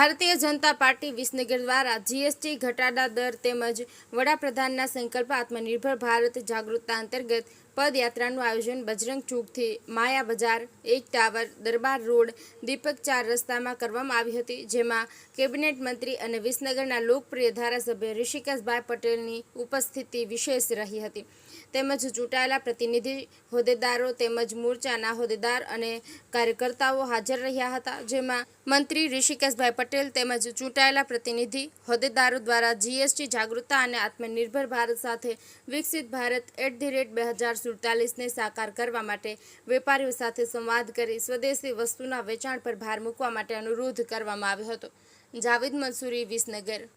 Bharatiya Janata party Visnagar દ્વારા GST ઘટાડા દર તેમજ વડાપ્રધાનના સંકલ્પ આત્મનિર્ભર ભારત જાગૃતતા અંતર્ગત પદયાત્રાનું આયોજન બજરંગ ચોકથી માયા બજાર, એક ટાવર, દરબાર રોડ, દીપક ચાર રસ્તામાં કરવામાં આવી હતી, જેમાં કેબિનેટ મંત્રી અને વિસનગરના લોકપ્રિય ધારાસભ્ય ઋષિકેશભાઈ પટેલની ઉપસ્થિતિ વિશેષ રહી હતી. તેમજ ચૂંટાયેલા પ્રતિનિધિ, હોદ્દેદારો તેમજ મોરચાના હોદ્દેદાર અને કાર્યકર્તાઓ હાજર રહ્યા હતા, જેમાં મંત્રી ઋષિકેશભાઈ પટેલ તેમજ ચૂંટાયેલા પ્રતિનિધિ, હોદ્દેદારો દ્વારા જીએસટી જાગૃતતા અને આત્મનિર્ભર ભારત સાથે વિકસિત ભારત એટ ધી રેટ બે હજાર સુડતાલીસને સાકાર કરવા માટે વેપારીઓ સાથે સંવાદ કરી સ્વદેશી વસ્તુના વેચાણ પર ભાર મૂકવા માટે અનુરોધ કરવામાં આવ્યો હતો. જાવેદ મંસૂરી, વિસનગર.